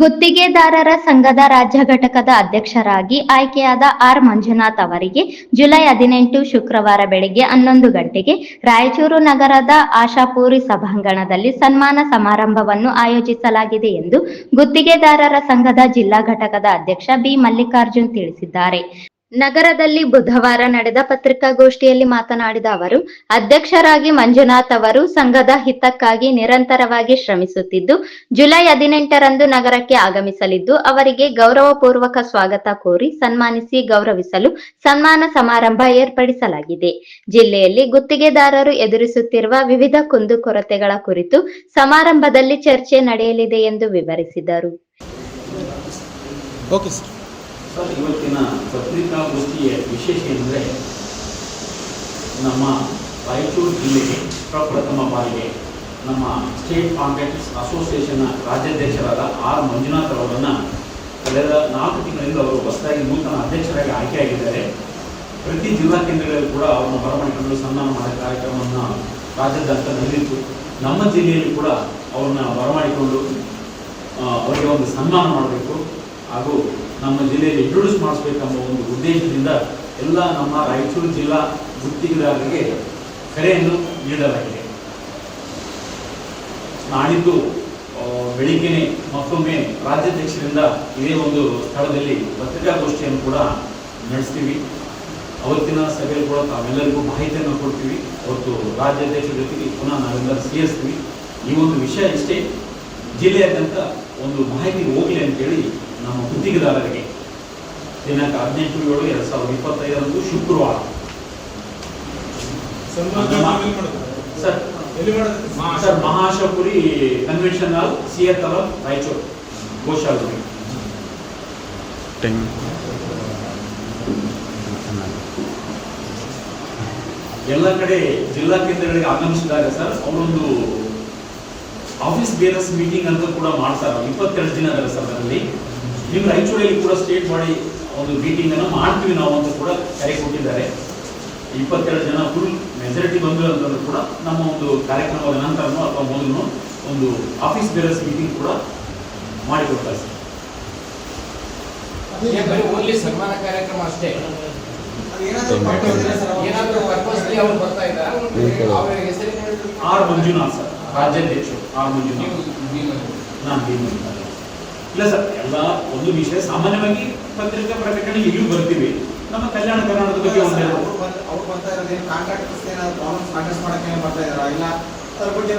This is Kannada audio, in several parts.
ಗುತ್ತಿಗೆದಾರರ ಸಂಘದ ರಾಜ್ಯ ಘಟಕದ ಅಧ್ಯಕ್ಷರಾಗಿ ಆಯ್ಕೆಯಾದ ಆರ್ ಮಂಜುನಾಥ್ ಅವರಿಗೆ ಜುಲೈ ಹದಿನೆಂಟು ಶುಕ್ರವಾರ ಬೆಳಗ್ಗೆ ಹನ್ನೊಂದು ಗಂಟೆಗೆ ರಾಯಚೂರು ನಗರದ ಆಶಾಪೂರಿ ಸಭಾಂಗಣದಲ್ಲಿ ಸನ್ಮಾನ ಸಮಾರಂಭವನ್ನು ಆಯೋಜಿಸಲಾಗಿದೆ ಎಂದು ಗುತ್ತಿಗೆದಾರರ ಸಂಘದ ಜಿಲ್ಲಾ ಘಟಕದ ಅಧ್ಯಕ್ಷ ಬಿ ಮಲ್ಲಿಕಾರ್ಜುನ್ ತಿಳಿಸಿದ್ದಾರೆ. ನಗರದಲ್ಲಿ ಬುಧವಾರ ನಡೆದ ಪತ್ರಿಕಾಗೋಷ್ಠಿಯಲ್ಲಿ ಮಾತನಾಡಿದ ಅವರು, ಅಧ್ಯಕ್ಷರಾಗಿ ಮಂಜುನಾಥ್ ಅವರು ಸಂಘದ ಹಿತಕ್ಕಾಗಿ ನಿರಂತರವಾಗಿ ಶ್ರಮಿಸುತ್ತಿದ್ದು, ಜುಲೈ ಹದಿನೆಂಟರಂದು ನಗರಕ್ಕೆ ಆಗಮಿಸಲಿದ್ದು, ಅವರಿಗೆ ಗೌರವಪೂರ್ವಕ ಸ್ವಾಗತ ಕೋರಿ ಸನ್ಮಾನಿಸಿ ಗೌರವಿಸಲು ಸನ್ಮಾನ ಸಮಾರಂಭ ಏರ್ಪಡಿಸಲಾಗಿದೆ. ಜಿಲ್ಲೆಯಲ್ಲಿ ಗುತ್ತಿಗೆದಾರರು ಎದುರಿಸುತ್ತಿರುವ ವಿವಿಧ ಕುಂದುಕೊರತೆಗಳ ಕುರಿತು ಸಮಾರಂಭದಲ್ಲಿ ಚರ್ಚೆ ನಡೆಯಲಿದೆ ಎಂದು ವಿವರಿಸಿದರು. ಸರ್, ಇವತ್ತಿನ ಪತ್ರಿಕಾಗೋಷ್ಠಿಯ ವಿಶೇಷ ಎಂದರೆ ನಮ್ಮ ರಾಯಚೂರು ಜಿಲ್ಲೆಗೆ, ಪ್ರಪ್ರಥಮ ಬಾರಿಗೆ ನಮ್ಮ ಸ್ಟೇಟ್ ಕಾಂಟ್ರಾಕ್ಟರ್ಸ್ ಅಸೋಸಿಯೇಷನ್ನ ರಾಜ್ಯಾಧ್ಯಕ್ಷರಾದ ಆರ್ ಮಂಜುನಾಥ್ ಅವರನ್ನು ಕಳೆದ ನಾಲ್ಕು ತಿಂಗಳಿಂದ ಅವರು ಹೊಸದಾಗಿ ನೂತನ ಅಧ್ಯಕ್ಷರಾಗಿ ಆಯ್ಕೆಯಾಗಿದ್ದಾರೆ. ಪ್ರತಿ ಜಿಲ್ಲಾ ಕೇಂದ್ರಗಳಲ್ಲಿ ಕೂಡ ಅವರನ್ನು ಬರಮಾಡಿಕೊಂಡು ಸನ್ಮಾನ ಮಾಡೋ ಕಾರ್ಯಕ್ರಮವನ್ನು ರಾಜ್ಯಾದ್ಯಂತ ನಡೆದಿತ್ತು ನಮ್ಮ ಜಿಲ್ಲೆಯಲ್ಲಿ ಕೂಡ ಅವ್ರನ್ನ ಬರಮಾಡಿಕೊಂಡು ಅವರಿಗೆ ಒಂದು ಸನ್ಮಾನ ಮಾಡಬೇಕು. ಹಾಗೂ ನಮ್ಮ ಜಿಲ್ಲೆಯಲ್ಲಿ ಇಂಟ್ರೊಡ್ಯೂಸ್ ಮಾಡಿಸ್ಬೇಕೆಂಬ ಒಂದು ಉದ್ದೇಶದಿಂದ ಎಲ್ಲ ನಮ್ಮ ರಾಯಚೂರು ಜಿಲ್ಲಾ ಗುತ್ತಿಗೆದಾರರಿಗೆ ಕರೆಯನ್ನು ನೀಡಲಾಗಿದೆ. ನಾಡಿದ್ದು ಬೆಳಿಗ್ಗೆನೆ ಮತ್ತೊಮ್ಮೆ ರಾಜ್ಯಾಧ್ಯಕ್ಷರಿಂದ ಇದೇ ಒಂದು ಸ್ಥಳದಲ್ಲಿ ಪತ್ರಿಕಾಗೋಷ್ಠಿಯನ್ನು ಕೂಡ ನಡೆಸ್ತೀವಿ. ಅವತ್ತಿನ ಸಭೆಯಲ್ಲಿ ಕೂಡ ತಾವೆಲ್ಲರಿಗೂ ಮಾಹಿತಿಯನ್ನು ಕೊಡ್ತೀವಿ. ಅವತ್ತು ರಾಜ್ಯಾಧ್ಯಕ್ಷರ ಜೊತೆಗೆ ಪುನಃ ನಾವೆಲ್ಲರೂ ಸೇರಿಸ್ತೀವಿ. ಈ ಒಂದು ವಿಷಯ ಇಷ್ಟೇ. ಜಿಲ್ಲೆಯಾದ್ಯಂತ ಒಂದು ಮಾಹಿತಿ ಹೋಗಲಿ ಅಂತೇಳಿ ನಮ್ಮ ಗುತ್ತಿಗೆದಾರರಿಗೆ ದಿನಾಂಕ ಹದಿನೆಂಟು ಏಳು ಎರಡು ಸಾವಿರದ ಇಪ್ಪತ್ತೈದರಂದು ಶುಕ್ರವಾರ. Sir sir ಮಹಾಶಪುರಿ convention hall C A ತಲ ರಾಯಚೂರು ಘೋಷಾಲ್ಪುರಿ ಎಲ್ಲ ಕಡೆ ಜಿಲ್ಲಾ ಕೇಂದ್ರಗಳಿಗೆ ಆಗಮಿಸಿದಾಗ ಸರ್ ಅವರೊಂದು ಆಫೀಸ್ ಬೇರಸ್ ಮೀಟಿಂಗ್ ಅಂತ ಕೂಡ ಮಾಡ್ತಾರೆ. ಇಪ್ಪತ್ತೆರಡು ದಿನ ಅದರ ಸರ್ ಅದರಲ್ಲಿ. ನಿಮ್ಮ ರಾಯಚೂರಲ್ಲಿ ಕೂಡ ಸ್ಟೇಟ್ ಮಾಡಿ ಒಂದು ಮೀಟಿಂಗ್ ಅನ್ನು ಮಾಡ್ತೀವಿ ನಾವು ಅಂತ ಕೂಡ ಕರೆ ಕೊಟ್ಟಿದ್ದಾರೆ. ಇಪ್ಪತ್ತೆರಡು ಜನ ಫುಲ್ ಮೆಜಾರಿಟಿ ಬಂದ್ರು ಅಂತಂದ್ರೂ ಕೂಡ ನಮ್ಮ ಒಂದು ಕಾರ್ಯಕ್ರಮದ ನಂತರನೂ ಅಥವಾ ಮೊದಲು ಒಂದು ಆಫೀಸ್ ಬೇರಸ್ ಮೀಟಿಂಗ್ ಕೂಡ ಮಾಡಿಕೊಡ್ತಾರೆ ಸರ್. ಬರೀ ಓನ್ಲಿ ಸನ್ಮಾನ ಕಾರ್ಯಕ್ರಮ ಅಷ್ಟೇ. ಏನಾದ್ರೂ ಪರ್ಪಸ್ಲಿ ಅವ್ರು? ಬರ್ತಾ ಇದ್ದಾರೆ? ಅವ್ರ. ಆರ್ ಮಂಜುನಾಥ್ ಸರ್ ರಾಜ್ಯಾಧ್ಯಕ್ಷರು. ಆರ್ ಮಂಜುನಾಥ್. ನೀವು ನಾನು ಭೀಮನ್ ಅಂತ. ಇಲ್ಲ ಸರ್ ಎಲ್ಲ ಒಂದು ವಿಷಯ ಸಾಮಾನ್ಯವಾಗಿ ಪತ್ರಿಕಾ ಪ್ರಕಟಣೆ ಇಲ್ಲಿಯೂ ಬರ್ತೀವಿ. ನಮ್ಮ ಕಲ್ಯಾಣ ಕರ್ನಾಟಕದ ಬಗ್ಗೆ ಅವರು ಅವ್ರು ಬರ್ತಾ ಇರೋದೇನು ಕಾಂಟ್ರಾಕ್ಟರ್ಸ್ ಏನಾದ್ರು ಪ್ರಾಬ್ಲಮ್ಸ್ ಕಾಂಟ್ಯಾಕ್ಟ್ ಮಾಡಕ್ಕೆ ಬರ್ತಾ ಇದಾರಾ ಇಲ್ಲ ಅದ್ರ ಬಗ್ಗೆ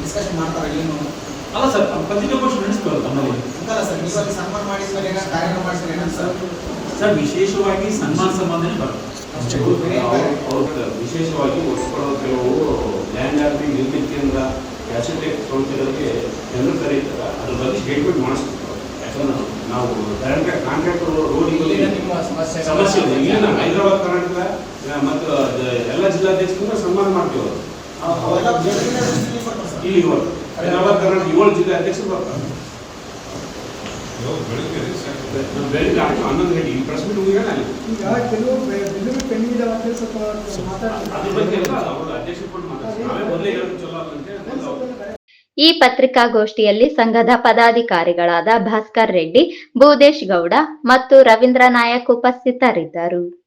ಡಿಸ್ಕಷನ್ ಮಾಡ್ತಾರ ಏನು? ಅಲ್ಲ ಸರ್ ಪತ್ರಿಕಾಗೋಷ್ಠಿ ನಡೆಸ್ತೀವಲ್ಲ ನಮ್ಮಲ್ಲಿ. ಅಂತಲ್ಲ ಸರ್ ಇವಾಗ ಸನ್ಮಾನ ಮಾಡಿಸ್ತಾರೆ ಏನೋ ಕಾರ್ಯಕ್ರಮ ಮಾಡಿಸ್ತಾರೆ ಏನಂತ ಸರ್? ಸರ್ ವಿಶೇಷವಾಗಿ ಸನ್ಮಾನ ಸಂಬಂಧನೇ ಬರುತ್ತೆ ಅವ್ರು- ವಿಶೇಷವಾಗಿ ಒಪ್ಕೊಳ್ಳೋ ಕೆಲವು ಲ್ಯಾಂಡ್ ಆಗಿ ನಿರ್ಮಿತಿಯಿಂದ ಕೇಂದ್ರ ಕ್ಯಾಸಿಟೆಕ್ ಸಂಸ್ಥೆಗಳಿಗೆ ಜನರು ಕರೀತಾರೆ. ಬಗ್ಗೆ ಸ್ಟೇಟ್ಮೆಂಟ್ ಮಾಡಿಸ್ಬೇಕು ಯಾಕಂದ್ರೆ ನಾವು ಕಾಂಟ್ರಾಕ್ಟ್ ಕಾಂಟ್ರಾಕ್ಟರ್ ರೋಡಿಗೆ ಇಲ್ಲಿನ ನಿಮ್ಮ ಸಮಸ್ಯೆ ಸಮಸ್ಯೆ ಇದೆ. ಇಲ್ಲ ನಾವು ಹೈದರಾಬಾದ್ ಕರ್ನಾಟಕ ಮತ್ತು ಎಲ್ಲ ಜಿಲ್ಲಾಧ್ಯಕ್ಷರು ಸನ್ಮಾನ ಮಾಡ್ತೀವಿ ಅವರು. ಇಲ್ಲಿ ಇವರು ಹೈದರಾಬಾದ್ ಕರ್ನಾಟಕ ಏಳು ಜಿಲ್ಲಾಧ್ಯಕ್ಷರು ಬರ್ತಾರೆ. ಬೆಳಿಗ್ಗೆ ಹನ್ನೊಂದು ಗಂಟೆ ಈ ಪ್ರೆಸ್ ಮೀಟ್ ಮುಗಿಯೋಣ ಅಲ್ಲಿ. ಈಗ ಕೆಲವು ಬಿಲ್ಲು ಪೆಂಡಿಂಗ್ ಇದಾವೆ ಅಂತ ಸ್ವಲ್ಪ ಅದ್ರ ಬಗ್ಗೆ ಎಲ್ಲ ಅವರು ಅಧ್ಯಕ್ಷರು ಕೊಟ್ಟು ಮಾತಾಡ್ತಾರೆ. ನಾವೇ ಮೊದಲೇ ಹೇಳೋದು ಚಲೋ ಅವ್ರು- ಈ ಪತ್ರಿಕಾಗೋಷ್ಠಿಯಲ್ಲಿ ಸಂಘದ ಪದಾಧಿಕಾರಿಗಳಾದ ಭಾಸ್ಕರ್ ರೆಡ್ಡಿ ಭೂದೇಶ್ ಗೌಡ ಮತ್ತು ರವೀಂದ್ರ ನಾಯಕ್ ಉಪಸ್ಥಿತರಿದ್ದರು.